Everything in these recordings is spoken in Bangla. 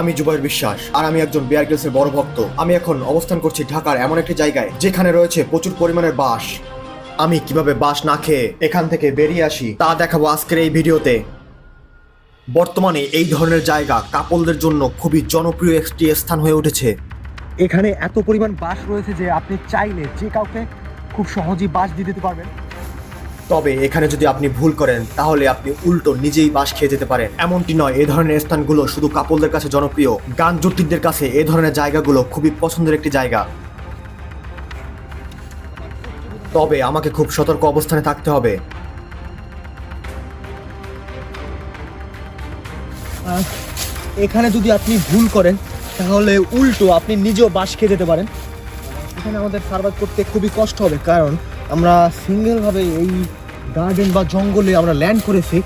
আমি জুবাইর বিশ্বাস, আর আমি একজন বিয়ার গ্রিলসের বড় ভক্ত। আমি এখন অবস্থান করছি ঢাকার এমন একটি জায়গায়, যেখানে রয়েছে প্রচুর পরিমাণের বাঁশ। আমি কীভাবে বাঁশ না খেয়ে এখান থেকে বেরিয়ে আসি, তা দেখাবো আজকের এই ভিডিওতে। বর্তমানে এই ধরনের জায়গা কাপলদের জন্য খুবই জনপ্রিয় একটি স্থান হয়ে উঠেছে। এখানে এত পরিমাণ বাস রয়েছে যে আপনি চাইলে যে কাউকে খুব সহজেই বাস দিয়ে দিতে পারবেন। তবে এখানে যদি আপনি ভুল করেন, তাহলে আপনি উল্টো নিজেই বাস খেয়ে যেতে পারেন। এমনটি নয়, এ ধরনের স্থানগুলো শুধু কাপলদের কাছে জনপ্রিয়। গান জুটিকদের কাছে এ ধরনের জায়গাগুলো খুবই পছন্দের একটি জায়গা। তবে আমাকে খুব সতর্ক অবস্থানে থাকতে হবে। এখানে যদি আপনি ভুল করেন, তাহলে উল্টো আপনি নিজেও বাস খেয়ে যেতে পারেন। এখানে আমাদের সার্ভাইভ করতে খুবই কষ্ট হবে, কারণ আমরা সিঙ্গেলভাবে এই গার্ডেন বা জঙ্গলে আমরা ল্যান্ড করেছি।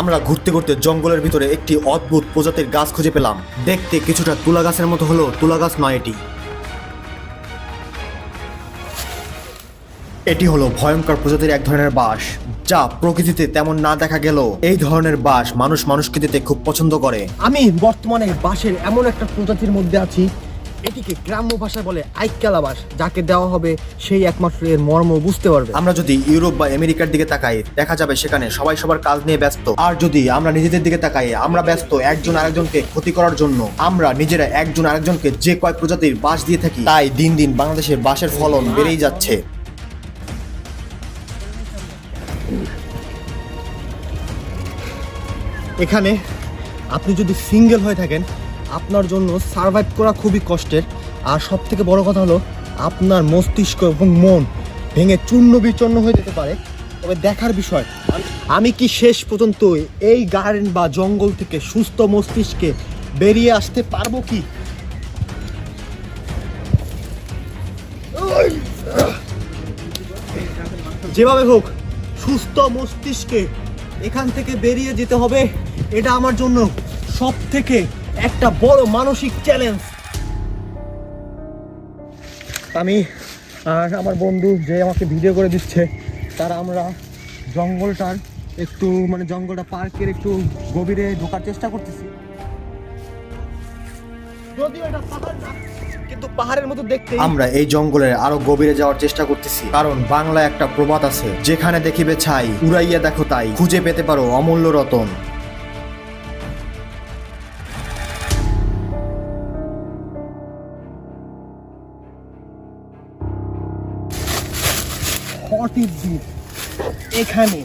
আমরা ঘুরতে ঘুরতে জঙ্গলের ভিতরে একটি অদ্ভুত প্রজাতির গাছ খুঁজে পেলাম। দেখতে কিছুটা তুলা গাছের মতো হলেও তুলা গাছ নয় এটি। এটি হলো ভয়ঙ্কর প্রজাতির এক ধরনের বাস যা প্রকৃতিতে তেমন না দেখা গেল এই ধরনের বাঁশ মানুষ মানুষকে দিতে খুব পছন্দ করে। আমি বর্তমানে বাঁশের এমন একটা প্রজাতির মধ্যে আছি এটিকে গ্রাম্য ভাষায় বলে আইকালা বাস যাকে দেওয়া হবে সেই একমাত্র এর মর্ম বুঝতে পারবে। আমরা যদি ইউরোপ বা আমেরিকার দিকে তাকাই দেখা যাবে সেখানে সবাই সবার কাজ নিয়ে ব্যস্ত। আর যদি আমরা নিজেদের দিকে তাকাই আমরা ব্যস্ত একজন আরেকজনকে ক্ষতি করার জন্য। আমরা নিজেরা একজন আরেকজনকে যে কয়েক প্রজাতির বাঁশ দিয়ে থাকি তাই দিন দিন বাংলাদেশের বাঁশের ফলন বেড়েই যাচ্ছে। এখানে আপনি যদি সিঙ্গেল হয়ে থাকেন আপনার জন্য সার্ভাইভ করা খুবই কষ্টের। আর সব থেকে বড় কথা হলো, আপনার মস্তিষ্ক এবং মন ভেঙে চূর্ণ বিচূর্ণ হয়ে যেতে পারে। তবে দেখার বিষয়, আমি কি শেষ পর্যন্ত এই গার্ডেন বা জঙ্গল থেকে সুস্থ মস্তিষ্কে বেরিয়ে আসতে পারব কি? যেভাবে হোক, সুস্থ মস্তিষ্কে এখান থেকে বেরিয়ে যেতে হবে। এটা আমার জন্য সব থেকে একটা বড় মানসিক চ্যালেঞ্জ আমি আর আমার বন্ধু যে আমাকে ভিডিও করে দিচ্ছে, তারা আমরা জঙ্গলটার একটু মানে জঙ্গলটা পার্কের একটু গভীরে ঢোকার চেষ্টা করতেছি। কিন্তু পাহাড়ের মতো দেখতে। আমরা এই জঙ্গলের আরও গভীরে যাওয়ার চেষ্টা করতেছি। কারণ বাংলায় একটা প্রবাদ আছে, যেখানে দেখিবে ছাই, উড়াইয়া দেখো তাই, খুঁজে পেতে পারো অমূল্য রতন। হোয়াট ইজ এখানে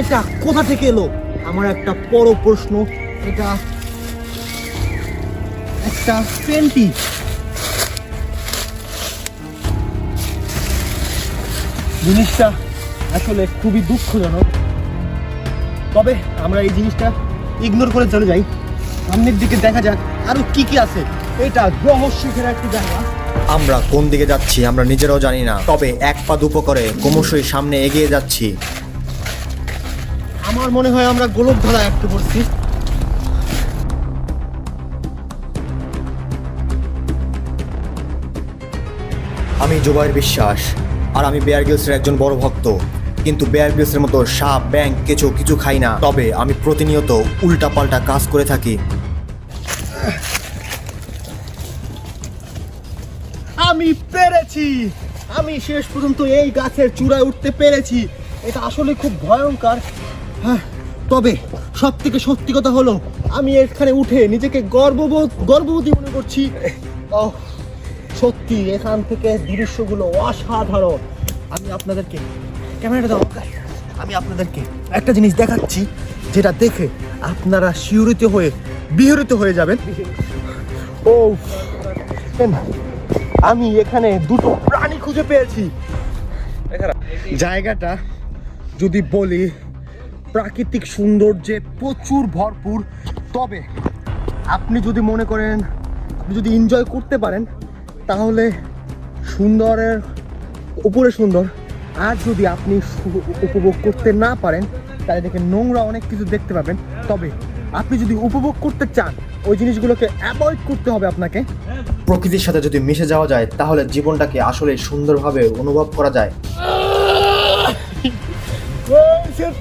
এটা কোথা থেকে এলো? আমার একটা বড় প্রশ্ন। এটা একটা পেন্টি। জিনিসটা আসলে খুবই দুঃখজনক। তবে আমরা এই জিনিসটা ইগনোর করে চলে যাই। সামনের দিকে দেখা যাক আরও কি কি আছে। এটা রহস্য ঘেরা একটি জায়গা। আমরা কোন দিকে যাচ্ছি আমরা নিজেরাও জানি না। তবে এক পা দুপো করে ক্রমশই সামনে এগিয়ে যাচ্ছি। আমার মনে হয় আমরা গোলক ধরা একটু পড়ছি। আমি জুবাইর বিশ্বাস আর আমি বেয়ার গ্রিলসের একজন বড় ভক্ত। কিন্তু বেয়ার গ্রিলসের মতো সাপ ব্যাং কেঁচো কিছু খাই না। তবে আমি প্রতিনিয়ত উল্টাপাল্টা কাজ করে থাকি। আমি পেরেছি। আমি শেষ পর্যন্ত এই গাছের চূড়ায় উঠতে পেরেছি। এটা আসলে খুব ভয়ঙ্কর। হ্যাঁ তবে সব থেকে সত্যি কথা হলো, আমি এখানে উঠে নিজেকে গর্ববোধ গর্ববতী মনে করছি। ও সত্যি, এখান থেকে দৃশ্যগুলো অসাধারণ। আমি আপনাদেরকে, ক্যামেরাটা দাও। আমি আপনাদেরকে একটা জিনিস দেখাচ্ছি, যেটা দেখে আপনারা শিহরিত হয়ে বিহরিত হয়ে যাবেন। ও আমি এখানে দুটো প্রাণী খুঁজে পেয়েছি। জায়গাটা যদি বলি, প্রাকৃতিক সৌন্দর্যে প্রচুর ভরপুর। তবে আপনি যদি মনে করেন, আপনি যদি এনজয় করতে পারেন, তাহলে সুন্দরের, উপরে সুন্দর। আর যদি আপনি উপভোগ করতে না পারেন, তাহলে দেখে নোংরা অনেক কিছু দেখতে পাবেন। তবে আপনি যদি উপভোগ করতে চান ওই জিনিসগুলোকে অ্যাভয়েড করতে হবে আপনাকে। প্রকৃতির সাথে যদি মিশে যাওয়া যায় তাহলে জীবনটাকে আসলে সুন্দরভাবে অনুভব করা যায়।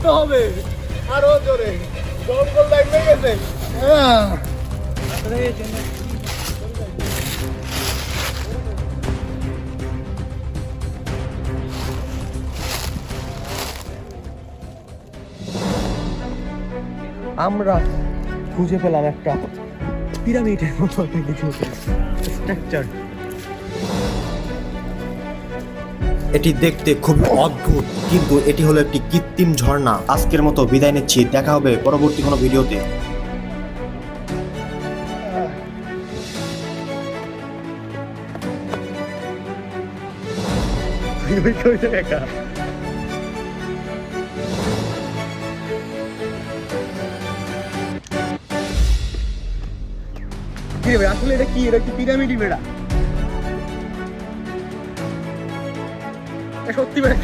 হবে। আরও জোরে। জঙ্গল গেছে। আমরা খুঁজে পেলাম একটা পিরামিডের মতো একটা কিছু স্ট্রাকচার এটি দেখতে খুবই অদ্ভুত কিন্তু এটি হলো একটি কৃত্রিম ঝর্ণা। আজকের মতো বিদায় নিচ্ছি দেখা হবে পরবর্তী কোনো ভিডিওতে। একা। কি আসলে এটা কি? এটা কি পিরামিডই বেড়া? সত্যি বেড়া।